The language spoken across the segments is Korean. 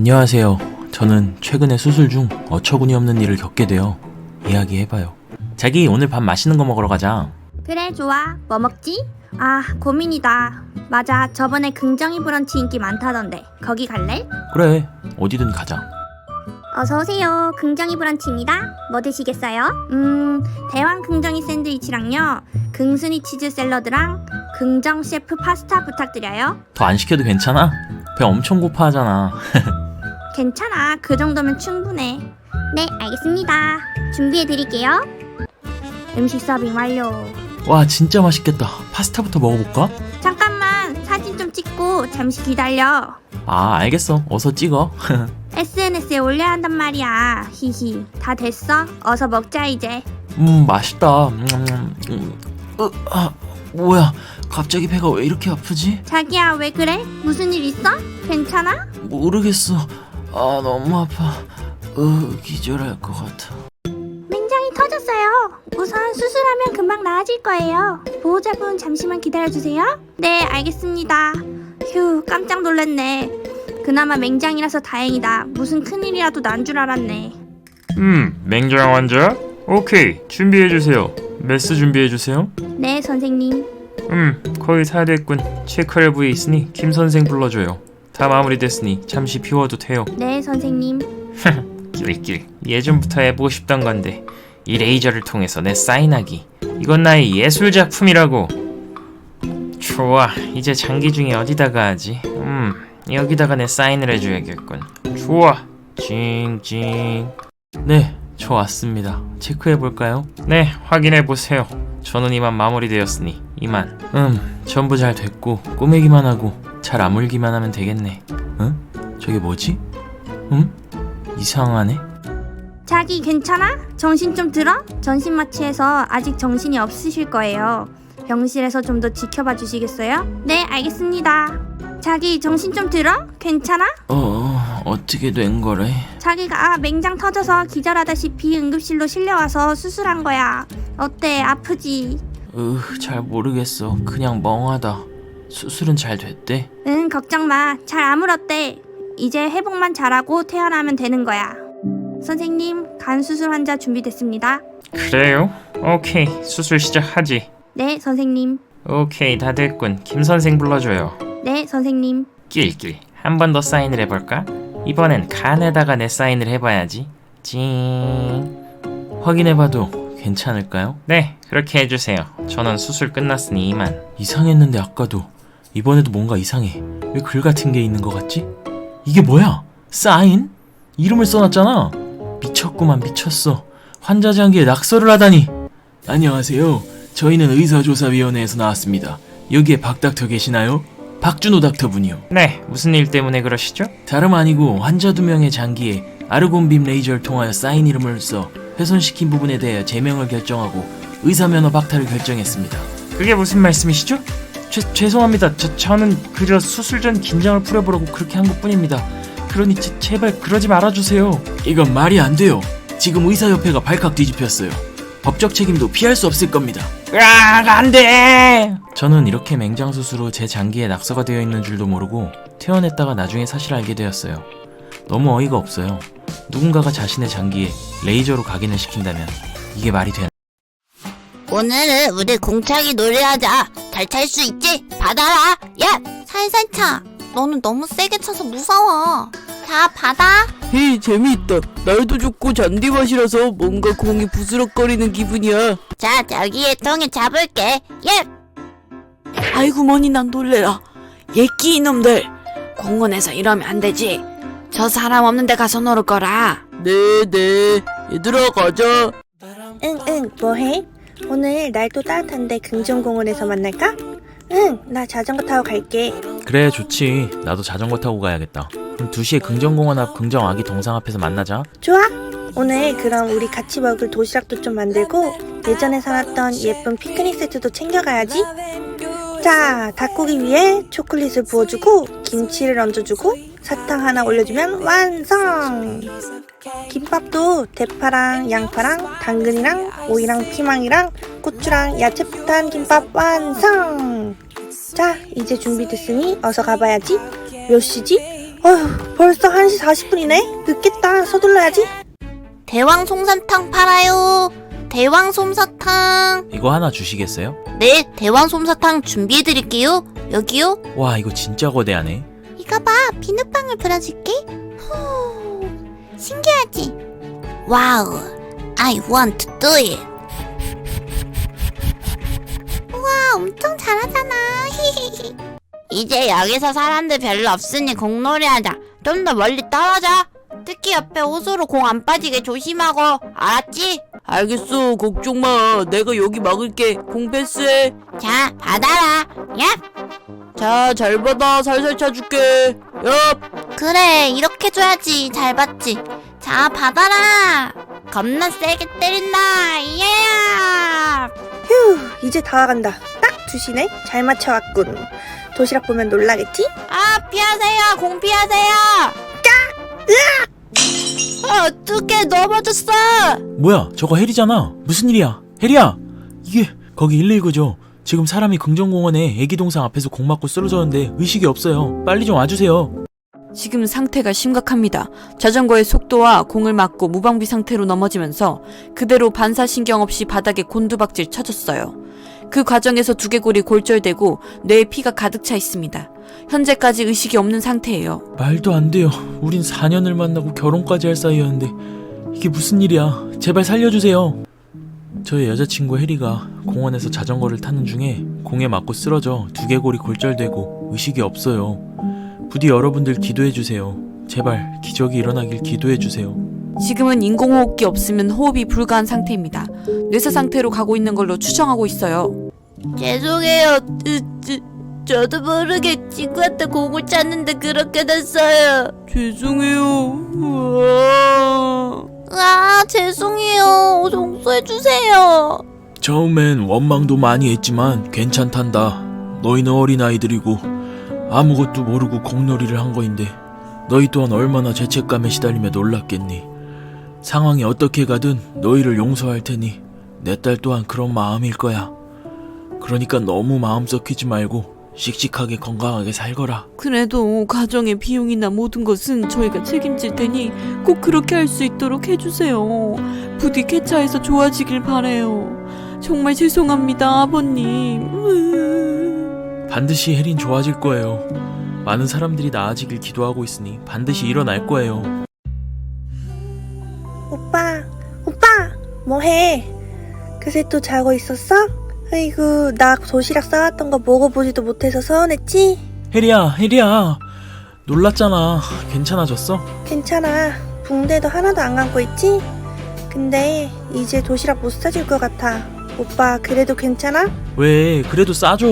안녕하세요. 저는 최근에 수술 중 어처구니 없는 일을 겪게 되어 이야기해봐요. 자기 오늘 밥 맛있는 거 먹으러 가자. 그래 좋아 뭐 먹지? 아 고민이다 맞아 저번에 긍정이 브런치 인기 많다던데 거기 갈래? 그래 어디든 가자. 어서 오세요 긍정이 브런치입니다 뭐 드시겠어요? 음 대왕 긍정이 샌드위치랑요 긍순이 치즈 샐러드랑 긍정 셰프 파스타 부탁드려요 더 안 시켜도 괜찮아? 배 엄청 고파하잖아. 괜찮아 그 정도면 충분해 네 알겠습니다 준비해 드릴게요 음식 서빙 완료 와 진짜 맛있겠다. 파스타부터 먹어볼까? 잠깐만 사진 좀 찍고 잠시 기다려 아 알겠어. 어서 찍어. SNS에 올려야 한단 말이야. 히히. 다 됐어? 어서 먹자 이제. 음 맛있다. 음, 음, 음. 으, 아 뭐야? 갑자기 배가 왜 이렇게 아프지? 자기야 왜 그래? 무슨 일 있어? 괜찮아? 모르겠어. 아 너무 아파. 으 기절할 것 같아. 맹장이 터졌어요. 우선 수술하면 금방 나아질 거예요. 보호자분 잠시만 기다려주세요. 네 알겠습니다. 휴 깜짝 놀랐네. 그나마 맹장이라서 다행이다. 무슨 큰일이라도 난 줄 알았네. 음, 맹장 환자? 오케이, 준비해주세요. 메스 준비해주세요. 네 선생님. 음, 거의 다 됐군. 체크할 부위 있으니 김 선생 불러줘요. 다 마무리됐으니 잠시 비워도 돼요. 네 선생님. 낄낄. 예전부터 해보고 싶던 건데 이 레이저를 통해서 내 사인하기. 이건 나의 예술 작품이라고. 좋아, 이제 장기 중에 어디다가 하지? 음, 여기다가 내 사인을 해줘야겠군. 좋아, 징징. 네, 저 왔습니다. 체크해 볼까요? 네, 확인해 보세요. 저는 이만 마무리되었으니 이만. 음, 전부 잘 됐고 꼬매기만 하고 잘 아물기만 하면 되겠네. 응? 저게 뭐지? 음? 이상하네. 자기 괜찮아? 정신 좀 들어? 전신 마취해서 아직 정신이 없으실 거예요. 병실에서 좀 더 지켜봐 주시겠어요? 네, 알겠습니다. 자기 정신 좀 들어? 괜찮아? 어, 어떻게 된 거래? 자기가 아, 맹장 터져서 기절하다시피 응급실로 실려와서 수술한 거야. 어때? 아프지? 으, 잘 모르겠어. 그냥 멍하다. 수술은 잘 됐대? 응, 걱정 마. 잘 아물었대. 이제 회복만 잘하고 퇴원하면 되는 거야. 선생님, 간 수술 환자 준비됐습니다. 그래요? 오케이, 수술 시작하지. 네, 선생님. 오케이, 다 됐군. 김 선생 불러줘요. 네, 선생님. 낄낄. 한 번 더 사인을 해볼까? 이번엔 간에다가 내 사인을 해봐야지. 징. 확인해봐도 괜찮을까요? 네, 그렇게 해주세요. 저는 수술 끝났으니 이만. 이상했는데 아까도 이번에도 뭔가 이상해. 왜 글 같은 게 있는 것 같지? 이게 뭐야? 사인? 이름을 써놨잖아. 미쳤구만 미쳤어. 환자 장기에 낙서를 하다니. 안녕하세요. 저희는 의사조사위원회에서 나왔습니다. 여기에 박 닥터 계시나요? 박준호 닥터분이요. 네, 무슨 일 때문에 그러시죠? 다름 아니고 환자 두 명의 장기에 아르곤빔 레이저를 통하여 사인 이름을 써 훼손시킨 부분에 대해 제명을 결정하고 의사 면허 박탈을 결정했습니다. 그게 무슨 말씀이시죠? 죄, 죄송합니다. 저, 저는 그저 수술 전 긴장을 풀어보려고 그렇게 한 것뿐입니다. 그러니 제, 제발 그러지 말아주세요. 이건 말이 안 돼요. 지금 의사협회가 발칵 뒤집혔어요. 법적 책임도 피할 수 없을 겁니다. 으악, 안 돼! 저는 이렇게 맹장 수술로 제 장기에 낙서가 되어 있는 줄도 모르고 퇴원했다가 나중에 사실을 알게 되었어요. 너무 어이가 없어요. 누군가가 자신의 장기에 레이저로 각인을 시킨다면 이게 말이 되나? 오늘은 우리 공차기 놀이하자. 잘 찰 수 있지? 받아라. 야, 살살 차. 너는 너무 세게 차서 무서워. 자, 받아. 헤이 재미있다 날도 좋고 잔디밭이라서 뭔가 공이 부스럭거리는 기분이야 자, 저기에 통에 잡을게. 예. 아이고 머니 난 놀래라 예끼 이놈들 공원에서 이러면 안 되지 저 사람 없는 데 가서 놀을 거라 네네 얘들아 가자 응, 응, 뭐해? 오늘 날도 따뜻한데 긍정공원에서 만날까? 응, 나 자전거 타고 갈게. 그래 좋지. 나도 자전거 타고 가야겠다. 그럼 2시에 긍정공원 앞 긍정아기 동상 앞에서 만나자. 좋아? 오늘 그럼 우리 같이 먹을 도시락도 좀 만들고 예전에 사놨던 예쁜 피크닉 세트도 챙겨가야지. 자, 닭고기 위에 초콜릿을 부어주고 김치를 얹어주고 사탕 하나 올려주면 완성! 김밥도 대파랑 양파랑 당근이랑 오이랑 피망이랑 고추랑 야채부탄 김밥 완성! 자, 이제 준비됐으니 어서 가봐야지. 몇 시지? 어휴, 벌써 1시 40분이네? 늦겠다. 서둘러야지. 대왕 솜사탕 팔아요. 대왕 솜사탕. 이거 하나 주시겠어요? 네, 대왕 솜사탕 준비해 드릴게요. 여기요. 와 이거 진짜 거대하네. 이거 봐, 비눗방울 불어줄게. 후, 신기하지? 와우, I want to do it. 우와, 엄청 잘하잖아. 이제 여기서 사람들 별로 없으니 공놀이 하자. 좀 더 멀리 떨어져. 특히 옆에 옷으로 공 안 빠지게 조심하고, 알았지? 알겠어. 걱정 마. 내가 여기 막을게. 공 패스해. 자, 받아라. 얍! 자, 잘 받아. 살살 차줄게. 야, 그래 이렇게 줘야지 잘 받지 자 받아라 겁나 세게 때린다 예 휴, 이제 다 와간다. 딱 2시네? 잘 맞춰왔군. 도시락 보면 놀라겠지? 아 피하세요 공 피하세요 아 어떡해 넘어졌어 뭐야 저거 혜리잖아. 무슨 일이야? 혜리야 이게 거기 119죠. 지금 사람이 긍정공원에 애기 동상 앞에서 공 맞고 쓰러졌는데 의식이 없어요. 빨리 좀 와주세요. 지금 상태가 심각합니다. 자전거의 속도와 공을 맞고 무방비 상태로 넘어지면서 그대로 반사신경 없이 바닥에 곤두박질 쳐졌어요. 그 과정에서 두개골이 골절되고 뇌에 피가 가득 차 있습니다. 현재까지 의식이 없는 상태예요. 말도 안 돼요. 우린 4년을 만나고 결혼까지 할 사이였는데 이게 무슨 일이야? 제발 살려주세요. 저의 여자친구 혜리가 공원에서 자전거를 타는 중에 공에 맞고 쓰러져 두개골이 골절되고 의식이 없어요. 부디 여러분들 기도해 주세요. 제발 기적이 일어나길 기도해 주세요. 지금은 인공호흡기 없으면 호흡이 불가한 상태입니다. 뇌사 상태로 가고 있는 걸로 추정하고 있어요. 죄송해요 으, 저, 저도 모르게 친구한테 공을 찼는데 그렇게 됐어요 죄송해요. 우와. 아 죄송해요 용서해주세요 처음엔 원망도 많이 했지만 괜찮단다. 너희는 어린아이들이고 아무것도 모르고 공놀이를 한 거인데 너희 또한 얼마나 죄책감에 시달리며 놀랐겠니. 상황이 어떻게 가든 너희를 용서할 테니 내 딸 또한 그런 마음일 거야. 그러니까 너무 마음 썩히지 말고 씩씩하게 건강하게 살거라. 그래도 가정의 비용이나 모든 것은 저희가 책임질 테니 꼭 그렇게 할 수 있도록 해주세요. 부디 쾌차해서 좋아지길 바래요. 정말 죄송합니다, 아버님. 반드시 혜린 좋아질 거예요. 많은 사람들이 나아지길 기도하고 있으니 반드시 일어날 거예요. 오빠, 오빠! 뭐해? 그새 또 자고 있었어? 아이고, 나 도시락 싸왔던 거 먹어보지도 못해서 서운했지? 혜리야, 혜리야. 놀랐잖아. 괜찮아졌어? 괜찮아. 붕대도 하나도 안 감고 있지? 근데 이제 도시락 못 사줄 것 같아. 오빠, 그래도 괜찮아? 왜? 그래도 싸줘.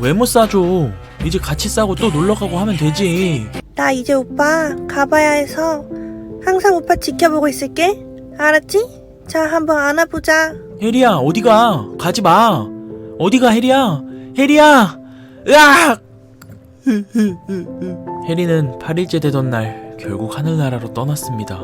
왜 못 싸줘? 이제 같이 싸고 또 놀러 가고 하면 되지. 나 이제 오빠 가봐야 해서 항상 오빠 지켜보고 있을게. 알았지? 자, 한번 안아보자. 혜리야, 어디가? 가지 마. 어디가, 혜리야? 혜리야! 으악! 혜리는 8일째 되던 날 결국 하늘나라로 떠났습니다.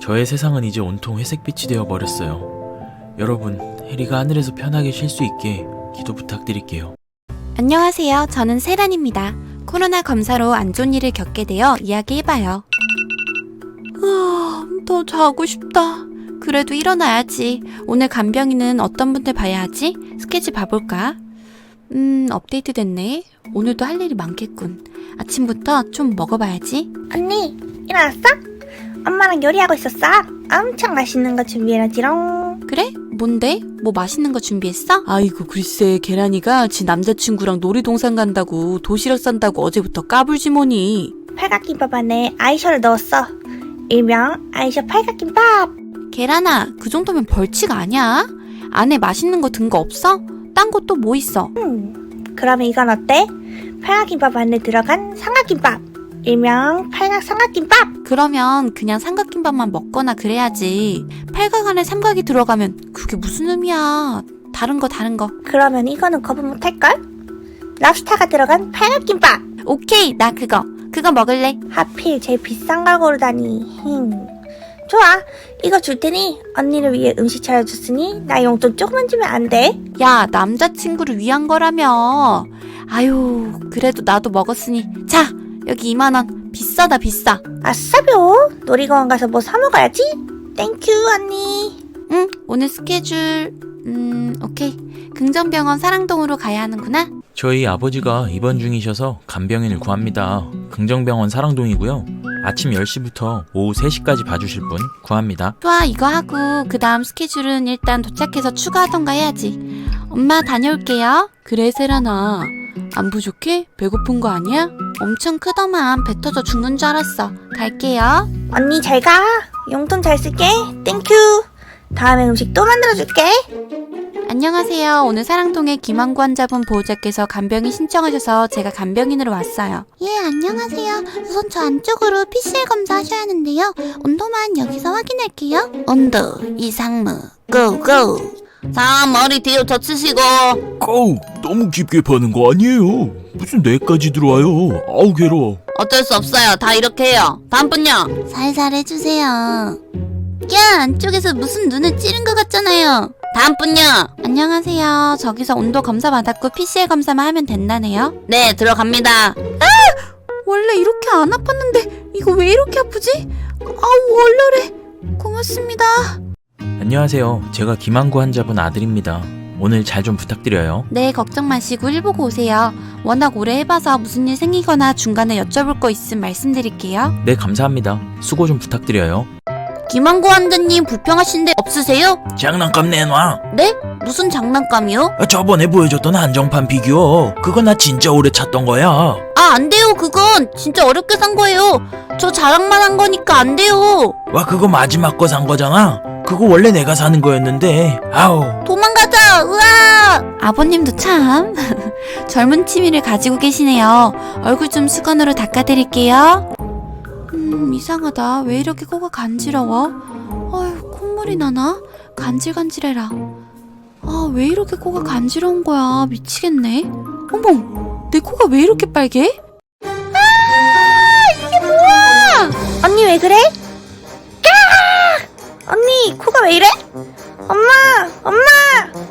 저의 세상은 이제 온통 회색빛이 되어 버렸어요. 여러분, 혜리가 하늘에서 편하게 쉴 수 있게 기도 부탁드릴게요. 안녕하세요 저는 세란입니다 코로나 검사로 안 좋은 일을 겪게 되어 이야기해봐요 아, 더 자고 싶다. 그래도 일어나야지. 오늘 간병인은 어떤 분들 봐야 하지? 스케줄 봐볼까? 음, 업데이트 됐네. 오늘도 할 일이 많겠군. 아침부터 좀 먹어봐야지. 언니, 일어났어? 엄마랑 요리하고 있었어. 엄청 맛있는 거 준비해놨지롱. 그래? 뭔데? 뭐 맛있는 거 준비했어? 아이고, 글쎄, 계란이가 지 남자친구랑 놀이동산 간다고 도시락 싼다고 어제부터 까불지뭐니. 팔각김밥 안에 아이셔를 넣었어. 일명 아이셔 팔각김밥. 계란아, 그 정도면 벌칙 아니야? 안에 맛있는 거 든 거 없어? 딴 거 또 뭐 있어? 음, 그러면 이건 어때? 팔각김밥 안에 들어간 삼각김밥. 일명 팔각 삼각김밥. 그러면 그냥 삼각김밥만 먹거나 그래야지. 팔각 안에 삼각이 들어가면 그게 무슨 의미야? 다른 거 다른 거. 그러면 이거는 거부 못할걸? 랍스타가 들어간 팔각김밥. 오케이, 나 그거. 그거 먹을래. 하필 제일 비싼 걸 고르다니. 힝. 좋아. 이거 줄 테니 언니를 위해 음식 차려줬으니 나 용돈 조금만 주면 안 돼? 야, 남자친구를 위한 거라며. 아유, 그래도 나도 먹었으니. 자, 여기 2만원. 비싸다 비싸. 아싸벼 놀이공원 가서 뭐 사 먹어야지 땡큐 언니 응, 오늘 스케줄 음, 오케이. 긍정병원 사랑동으로 가야 하는구나. 저희 아버지가 입원 중이셔서 간병인을 구합니다. 긍정병원 사랑동이고요. 아침 10시부터 오후 3시까지 봐주실 분 구합니다. 좋아, 이거 하고 그 다음 스케줄은 일단 도착해서 추가하던가 해야지. 엄마 다녀올게요. 그래, 세라나. 안 부족해? 배고픈 거 아니야? 엄청 크더만 배 터져 죽는 줄 알았어. 갈게요. 언니 잘 가 용돈 잘 쓸게 땡큐 다음에 음식 또 만들어줄게 안녕하세요. 오늘 사랑동의 김한구 환자분 보호자께서 간병인 신청하셔서 제가 간병인으로 왔어요. 예, 안녕하세요. 우선 저 안쪽으로 PCR 검사하셔야 하는데요. 온도만 여기서 확인할게요. 온도, 이상무, 고고. 자, 머리 뒤로 젖히시고. 어우, 너무 깊게 파는 거 아니에요. 무슨 뇌까지 들어와요. 아우, 괴로워. 어쩔 수 없어요. 다 이렇게 해요. 다음 분요. 살살 해주세요. 야, 안쪽에서 무슨 눈을 찌른 것 같잖아요. 다음 분요. 안녕하세요. 저기서 온도 검사 받았고 PCR 검사만 하면 된다네요. 네, 들어갑니다. 원래 이렇게 안 아팠는데 이거 왜 이렇게 아프지? 아우 얼얼해. 고맙습니다. 안녕하세요. 제가 김한구 환자분 아들입니다. 오늘 잘 좀 부탁드려요. 네, 걱정 마시고 일 보고 오세요. 워낙 오래 해봐서 무슨 일 생기거나 중간에 여쭤볼 거 있으면 말씀드릴게요. 네, 감사합니다. 수고 좀 부탁드려요. 김한구 환자님 불평하신 데 없으세요? 장난감 내놔. 네? 무슨 장난감이요? 저번에 보여줬던 한정판 피규어. 그거 나 진짜 오래 찾던 거야. 아, 안 돼요. 그건 진짜 어렵게 산 거예요. 저 자랑만 한 거니까 안 돼요. 와, 그거 마지막 거 산 거잖아. 그거 원래 내가 사는 거였는데. 아우. 도망가자. 으아! 아버님도 참 젊은 취미를 가지고 계시네요. 얼굴 좀 수건으로 닦아드릴게요. 음, 이상하다. 왜 이렇게 코가 간지러워? 어휴, 콧물이 나나? 간질간질해라. 아, 왜 이렇게 코가 간지러운 거야? 미치겠네. 어머, 내 코가 왜 이렇게 빨개? 언니 왜 그래? 까! 언니 코가 왜 이래? 엄마 엄마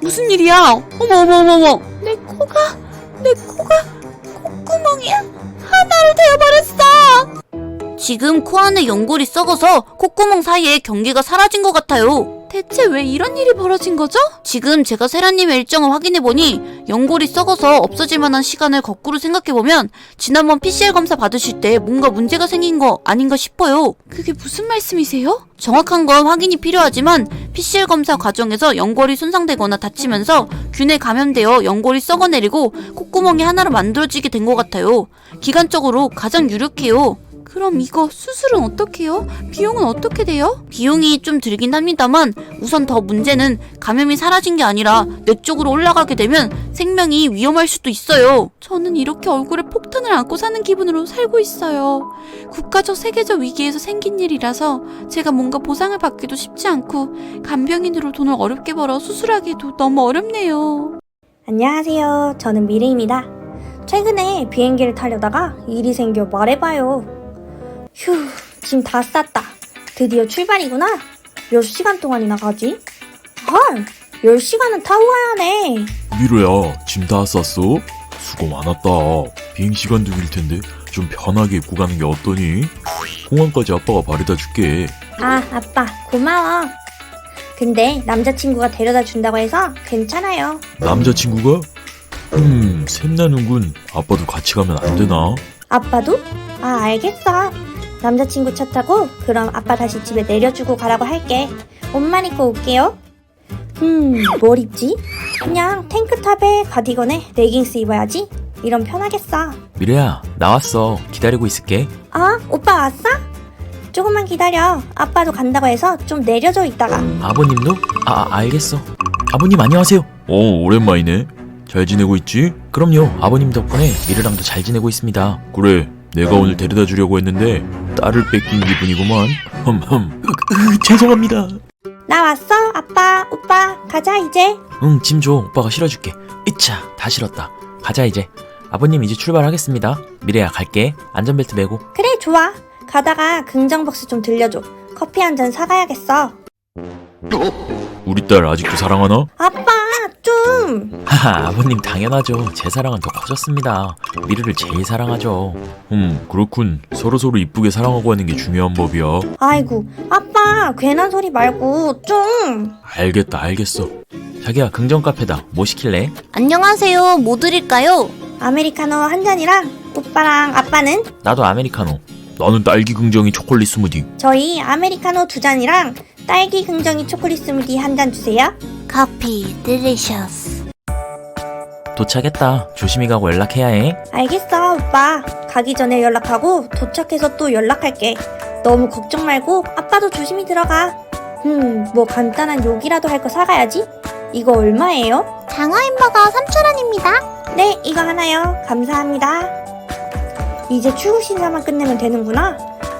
무슨 일이야? 어머, 어머, 어머, 어머. 내 코가, 내 코가 콧구멍이 하나로 되어버렸어. 지금 코 안에 연골이 썩어서 콧구멍 사이에 경계가 사라진 것 같아요. 대체 왜 이런 일이 벌어진 거죠? 지금 제가 세라님의 일정을 확인해보니 연골이 썩어서 없어질 만한 시간을 거꾸로 생각해보면 지난번 PCR 검사 받으실 때 뭔가 문제가 생긴 거 아닌가 싶어요. 그게 무슨 말씀이세요? 정확한 건 확인이 필요하지만 PCR 검사 과정에서 연골이 손상되거나 다치면서 균에 감염되어 연골이 썩어내리고 콧구멍이 하나로 만들어지게 된 것 같아요. 기간적으로 가장 유력해요. 그럼 이거 수술은 어떻게 해요? 비용은 어떻게 돼요? 비용이 좀 들긴 합니다만 우선 더 문제는 감염이 사라진 게 아니라 뇌 쪽으로 올라가게 되면 생명이 위험할 수도 있어요. 저는 이렇게 얼굴에 폭탄을 안고 사는 기분으로 살고 있어요. 국가적 세계적 위기에서 생긴 일이라서 제가 뭔가 보상을 받기도 쉽지 않고 간병인으로 돈을 어렵게 벌어 수술하기도 너무 어렵네요. 안녕하세요 저는 미래입니다 최근에 비행기를 타려다가 일이 생겨 말해봐요 휴 짐 다 쌌다 드디어 출발이구나 몇 시간 동안이나 가지? 헐 10시간은 타고 가야 하네 미로야, 짐 다 쌌어? 수고 많았다. 비행 시간도 길 텐데 좀 편하게 입고 가는 게 어떠니? 공항까지 아빠가 바래다 줄게. 아, 아빠, 고마워. 근데 남자친구가 데려다 준다고 해서 괜찮아요. 남자친구가? 음, 샘나는군. 아빠도 같이 가면 안 되나? 아빠도? 아, 알겠어. 남자친구 차 타고 그럼 아빠 다시 집에 내려주고 가라고 할게. 옷만 입고 올게요. 음, 뭘 입지? 그냥 탱크탑에 가디건에 레깅스 입어야지. 이런 편하겠어. 미래야, 나왔어. 기다리고 있을게. 어? 오빠 왔어? 조금만 기다려. 아빠도 간다고 해서 좀 내려줘 있다가. 아버님도? 아, 알겠어. 아버님 안녕하세요. 어, 오랜만이네. 잘 지내고 있지? 그럼요. 아버님 덕분에 미래랑도 잘 지내고 있습니다. 그래, 내가 오늘 데려다 주려고 했는데 딸을 뺏긴 기분이구만. 흠흠. 으, 죄송합니다. 나 왔어, 아빠, 오빠. 가자, 이제. 응, 짐 줘. 오빠가 실어줄게. 으차, 다 실었다. 가자 이제. 아버님 이제 출발하겠습니다. 미래야 갈게. 안전벨트 매고. 그래, 좋아. 가다가 긍정박스 좀 들려줘. 커피 한 잔 사가야겠어. 우리 딸 아직도 사랑하나? 아빠, 좀. 하하, 아버님 당연하죠. 제 사랑은 더 커졌습니다. 미르를 제일 사랑하죠. 음, 그렇군. 서로서로 이쁘게 사랑하고 하는 게 중요한 법이야. 아이고, 아빠, 괜한 소리 말고 좀. 알겠다, 알겠어. 자기야, 긍정 카페다. 뭐 시킬래? 안녕하세요. 뭐 드릴까요? 아메리카노 한 잔이랑 오빠랑 아빠는 나도 아메리카노. 나는 딸기 긍정이 초콜릿 스무디. 저희 아메리카노 두 잔이랑 딸기 긍정이 초콜릿 스무디 한 잔 주세요. 커피 딜리셔스. 도착했다. 조심히 가고 연락해야 해. 알겠어, 오빠. 가기 전에 연락하고 도착해서 또 연락할게. 너무 걱정 말고 아빠도 조심히 들어가. 음, 뭐 간단한 욕이라도 할 거 사가야지. 이거 얼마예요? 장어 햄버거 3,000원입니다. 네, 이거 하나요. 감사합니다. 이제 출국 심사만 끝내면 되는구나.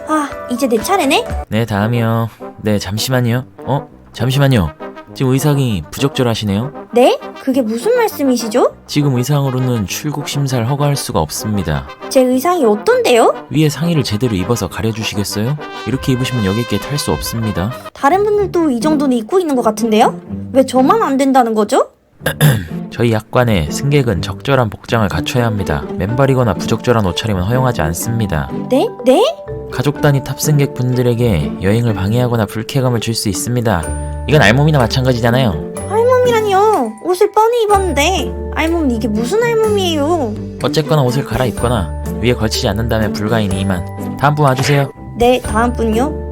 아, 이제 내 차례네? 네, 다음이요. 네, 잠시만요. 어? 잠시만요. 지금 의상이 부적절하시네요. 네? 그게 무슨 말씀이시죠? 지금 의상으로는 출국 심사를 허가할 수가 없습니다. 제 의상이 어떤데요? 위에 상의를 제대로 입어서 가려주시겠어요? 이렇게 입으시면 여기 있게 탈수 없습니다. 다른 분들도 이 정도는 입고 있는 것 같은데요? 왜 저만 안 된다는 거죠? 저희 약관에 승객은 적절한 복장을 갖춰야 합니다. 맨발이거나 부적절한 옷차림은 허용하지 않습니다. 네? 네? 가족 단위 탑승객 분들에게 여행을 방해하거나 불쾌감을 줄 수 있습니다. 이건 알몸이나 마찬가지잖아요. 알몸이라니요. 옷을 뻔히 입었는데. 알몸은 이게 무슨 알몸이에요? 어쨌거나 옷을 갈아입거나 위에 걸치지 않는다면 불가이니 이만. 다음 분 와주세요. 네, 다음 분요.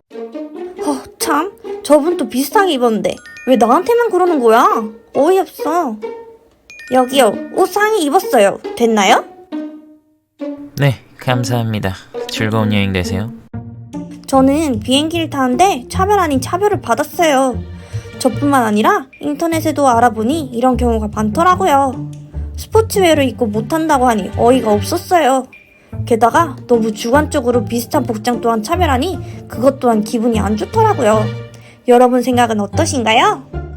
허, 참. 저분 또 비슷하게 입었는데. 왜 나한테만 그러는 거야? 어이없어. 여기요. 옷 상의 입었어요. 됐나요? 네, 감사합니다. 즐거운 여행 되세요. 저는 비행기를 타는데 차별 아닌 차별을 받았어요. 저뿐만 아니라 인터넷에도 알아보니 이런 경우가 많더라고요. 스포츠웨어를 입고 못한다고 하니 어이가 없었어요. 게다가 너무 주관적으로 비슷한 복장 또한 차별하니 그것 또한 기분이 안 좋더라고요. 여러분 생각은 어떠신가요?